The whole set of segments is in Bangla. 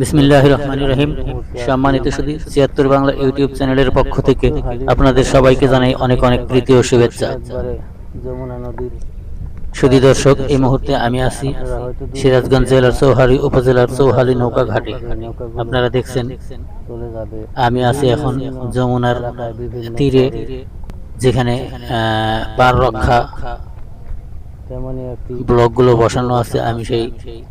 বিসমিল্লাহ রহমান রহিম। সম্মানিত শুধু ছিয়াত্তর বাংলা ইউটিউব চ্যানেলের পক্ষ থেকে আপনাদের সবাইকে জানাই অনেক অনেক প্রীতি ও শুভেচ্ছা। শুধু দর্শক, এই মুহূর্তে আমি আছি সিরাজগঞ্জ জেলার চৌহালি উপজেলার চৌহালি নৌকা ঘাটে আপনারা দেখছেন, আমি আছি এখন যমুনার তীরে, যেখানে পার রক্ষা তেমনই একটি ব্লকগুলো বসানো আছে আমি সেই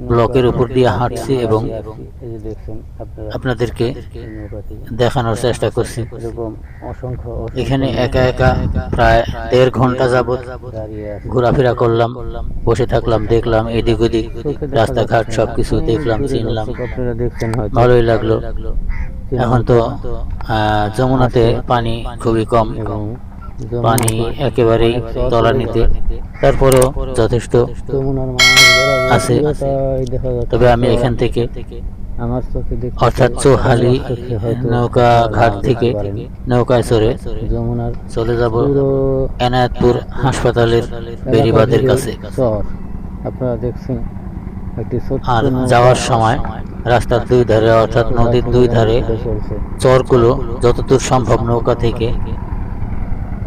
ব্লকের উপর দিয়ে হাঁটছি এবং আপনাদেরকে দেখানোর চেষ্টা করছি। এখানে একা একা প্রায় দেড় ঘণ্টা আছে। ঘোরাফেরা করলাম বসে থাকলাম দেখলাম এদিক ওদিক রাস্তাঘাট সবকিছু দেখলাম চিনলাম। ভালোই লাগল। এখন তো আহ, যমুনাতে পানি খুবই কম। এবং পানি একেবারেই তলানিতে তারপরেও যথেষ্ট আছে। তবে আমি এখান থেকে আমার অর্থাৎ চৌহালি নৌকা ঘাট থেকে নৌকায় চড়ে যমুনার চলে যাব এনায়তপুর হাসপাতালের বেরিবাদের কাছে। আপনারা দেখছেন আর যাওয়ার সময় রাস্তার দুই ধারে অর্থাৎ নদীর দুই ধারে চরগুলো যতদূর সম্ভব নৌকা থেকে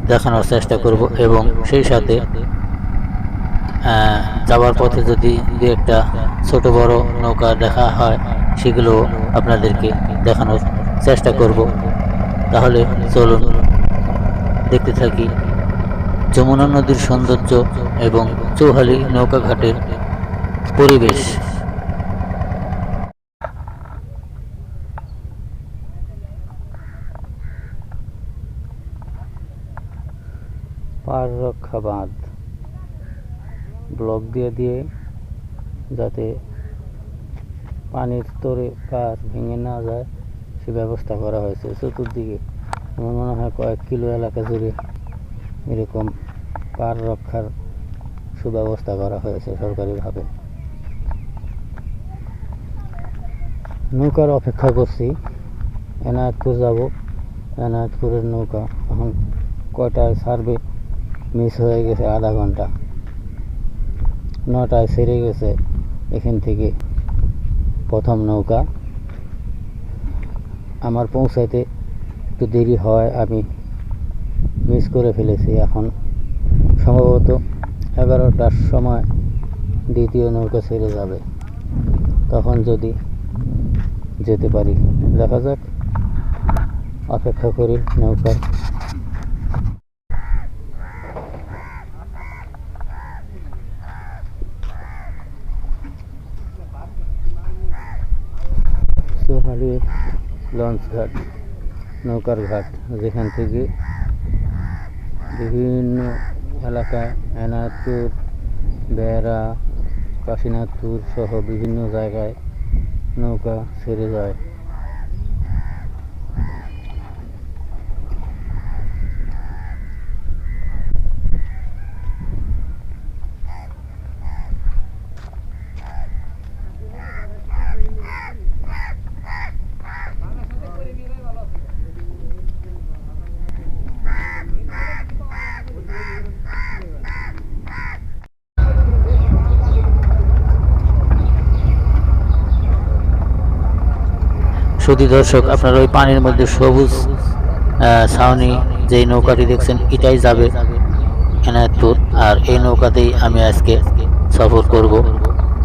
দেখানোর চেষ্টা করব এবং সেই সাথে যাওয়ার পথে যদি দু একটা ছোট বড় নৌকা দেখা হয়, সেগুলো আপনাদেরকে দেখানোর চেষ্টা করব। তাহলে চলুন দেখতে থাকি যমুনা নদীর সৌন্দর্য এবং চৌহালি নৌকা ঘাটের পরিবেশ পার রক্ষা বাঁধ। ব্লক দিয়ে দিয়ে যাতে পানির স্তরে পার ভেঙে না যায়, সে ব্যবস্থা করা হয়েছে। চতুর্দিকে আমার মনে হয় কয়েক কিলো এলাকা জুড়ে এরকম পার রক্ষার সুব্যবস্থা করা হয়েছে সরকারিভাবে। নৌকার অপেক্ষা করছি। এনায়তপুর যাব। এনায়তপুরের নৌকা এখন কয়টায় ছাড়বে মিস হয়ে গেছে আধা ঘণ্টা। নটায় সেরে গেছে এখান থেকে প্রথম নৌকা। আমার পৌঁছাইতে একটু দেরি হয়, আমি মিস করে ফেলেছি। এখন সম্ভবত এগারোটার সময় দ্বিতীয় নৌকা ছেড়ে যাবে। তখন যদি যেতে পারি। দেখা যাক। অপেক্ষা করি নৌকার লঞ্চ ঘাট নৌকার ঘাট যেখান থেকে বিভিন্ন এলাকায় এনায়তপুর, বেড়া, কাশীনাথপুর সহ বিভিন্ন জায়গায় নৌকা ছেড়ে যায়। সুধী দর্শক, আপনারা ওই পানির মধ্যে সবুজ ছাউনি যেই নৌকাটি দেখছেন, এটাই যাবে এনায়তপুর। আর এই নৌকাতেই আমি আজকে সফর করব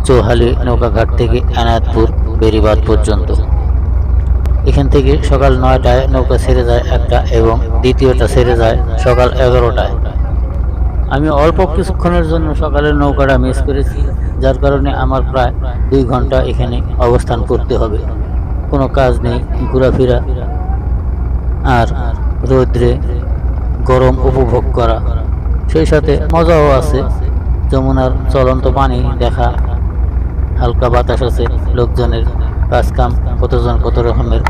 চৌহালি নৌকাঘাট থেকে এনায়তপুর বেরিবাদ পর্যন্ত। এখান থেকে সকাল নয়টায় নৌকা ছেড়ে যায় একটা এবং দ্বিতীয়টা ছেড়ে যায় সকাল এগারোটায়। আমি অল্প কিছুক্ষণের জন্য সকালের নৌকাটা মিস করেছি, যার কারণে আমার প্রায় দুই ঘণ্টা এখানে অবস্থান করতে হবে। কোনো কাজ নেই, ঘোরাফেরা আর রৌদ্রে গরম উপভোগ করা। সেই সাথে মজাও আছে যমুনার চলন্ত পানি দেখা। হালকা বাতাস আছে, লোকজনের কাজ কাম কতজন কত রকমের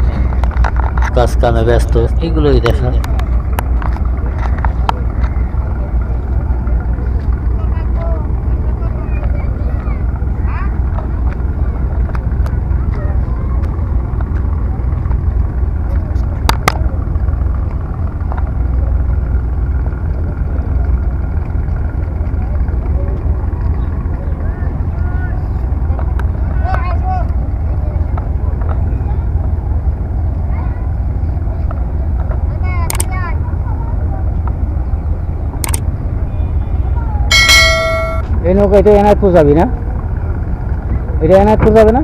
কাজ কামে ব্যস্ত, এগুলোই দেখা। এই নৌকা, এটা এনায়তপুর যাবি না? এটা এনায়তপুর যাবে না?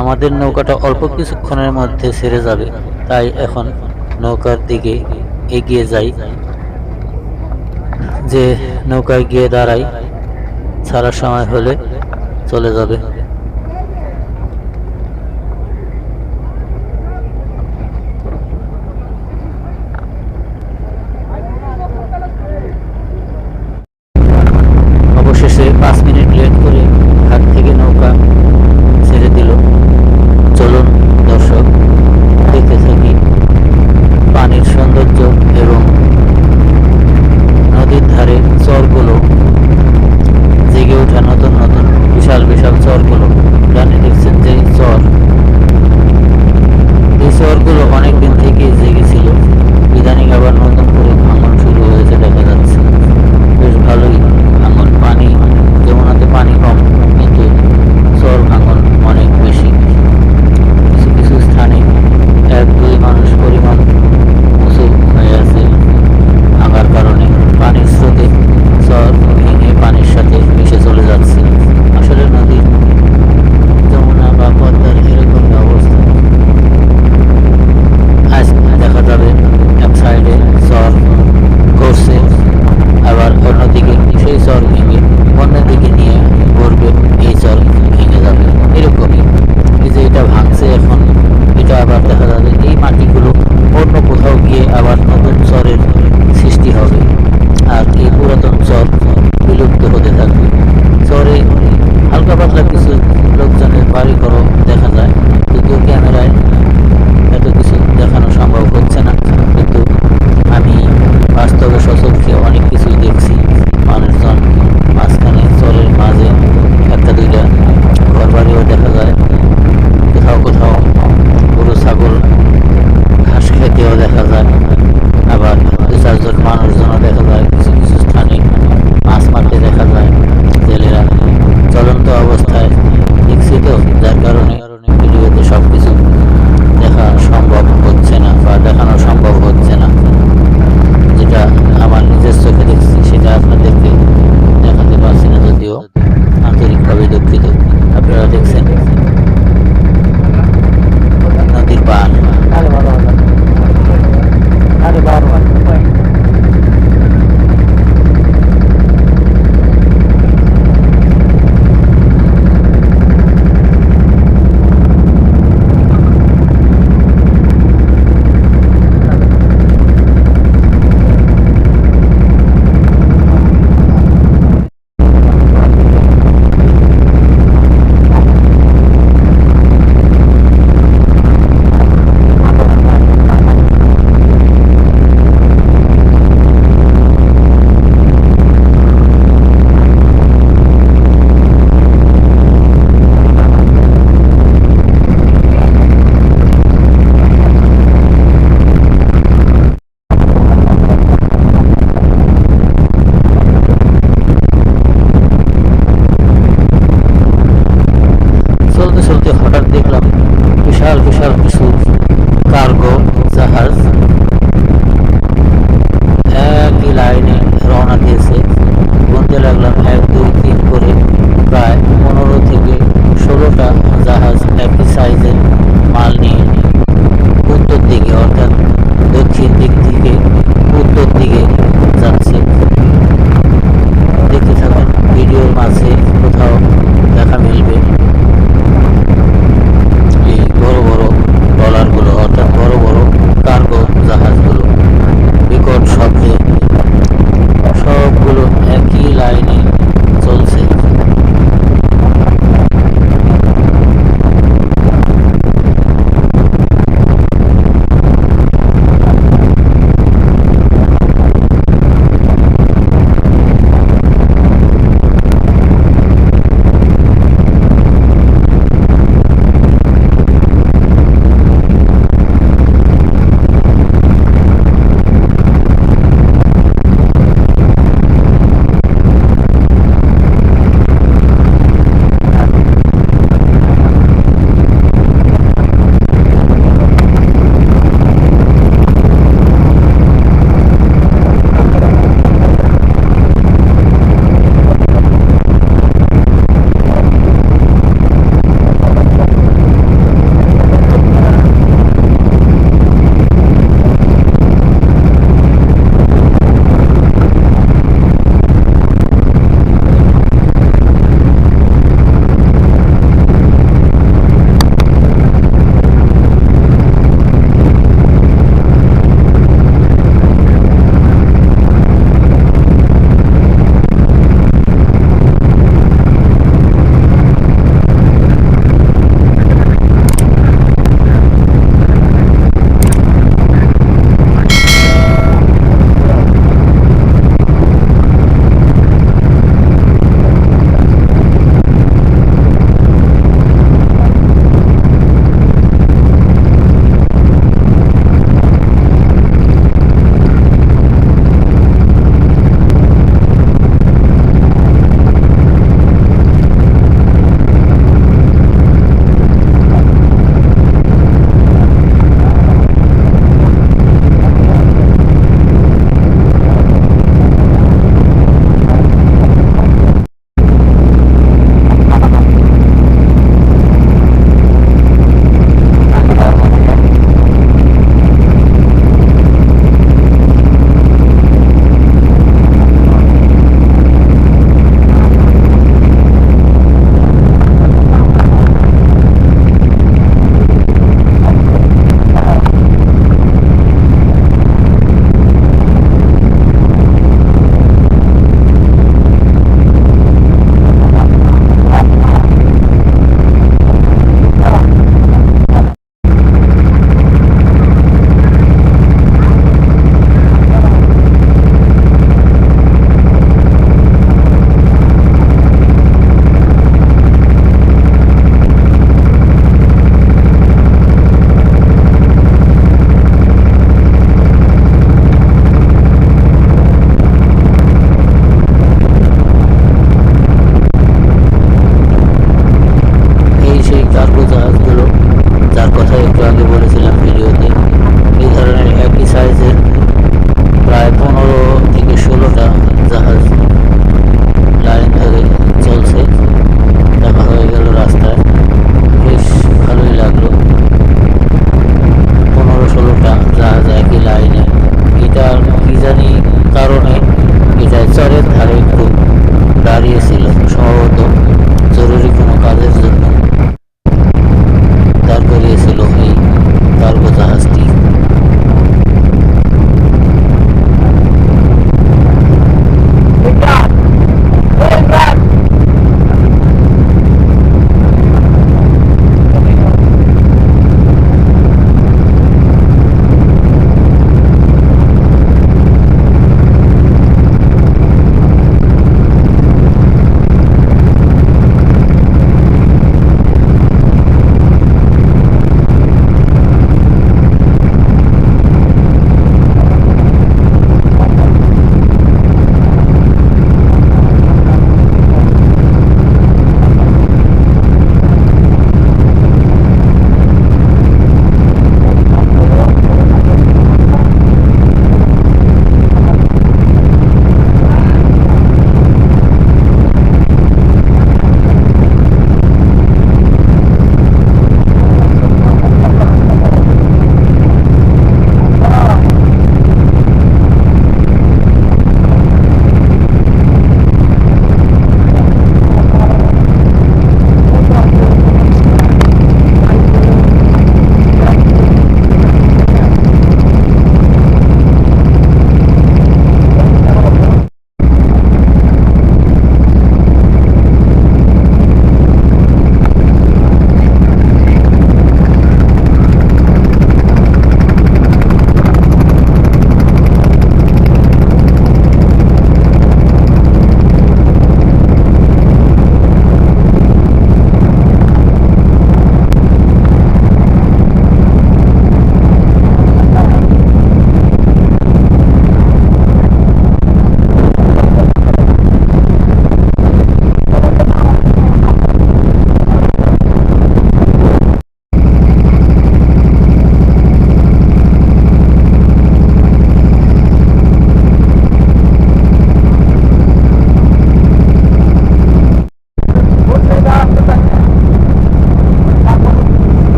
আমাদের নৌকাটা অল্প কিছুক্ষণের মধ্যে সেরে যাবে, তাই এখন নৌকার দিকে এগিয়ে যাই। যে নৌকায় গিয়ে দাঁড়াই, ছাড়ার সময় হলে চলে যাবে।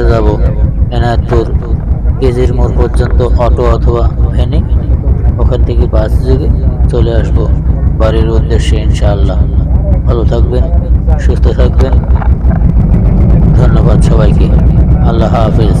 চলে যাব এনায়তপুর। কেজির মোড় পর্যন্ত অটো অথবা ভ্যানে ওখান থেকে বাস যোগে চলে আসব বাড়ির উদ্দেশ্যে ইনশাআল্লাহ। ভালো থাকবেন, সুস্থ থাকবেন। ধন্যবাদ সবাইকে। আল্লাহ হাফেজ।